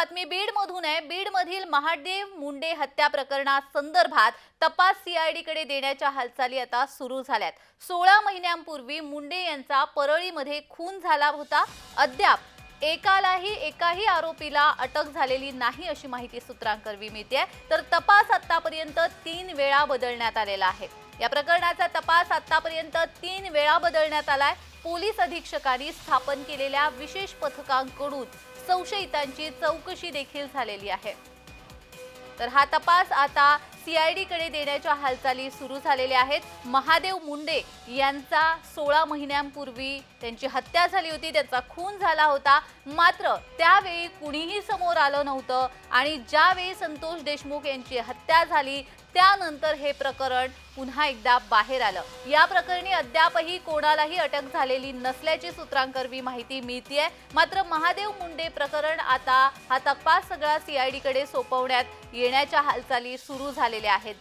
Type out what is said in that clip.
बातमी बीड मधून आहे. बीड मधील महादेव मुंडे हत्या प्रकरणासंदर्भात तपास सीआयडी कडे देण्याच्या हालचाली आता सुरू झाल्यात. सोळा महिन्यांपूर्वी मुंडे यांचा परळीमध्ये खून झाला होता. अद्याप एकालाही एकाही आरोपीला अटक झालेली नाही अशी माहिती सूत्रांकरवी मिळते तर तपास आतापर्यंत तीन वेळा बदलण्यात आलेला आहे. या प्रकरणाचा तपास आतापर्यंत तीन वेळा बदलण्यात आलाय. पोलीस अधीक्षकांनी स्थापन केलेल्या विशेष पथकांकडून संशयितांची चौकशी देखील झालेली आहे. तर हा तपास आता सीआयडीकडे देण्याच्या हालचाली सुरू झालेल्या आहेत. महादेव मुंडे यांचा सोळा महिन्यांपूर्वी त्यांची हत्या झाली होती त्याचा खून झाला होता. मात्र त्यावेळी कुणीही समोर आलं नव्हतं आणि ज्यावेळी संतोष देशमुख यांची हत्या झाली त्यानंतर हे प्रकरण पुन्हा एकदा बाहेर आलं. या प्रकरणी अद्यापही कोणालाही अटक झालेली नसल्याची सूत्रांकरवी माहिती मिळतीये. मात्र महादेव मुंडे प्रकरण आता हा तपास सगळा सीआयडी कडे सोपवण्यात येण्याच्या हालचाली सुरू झालेल्या आहेत.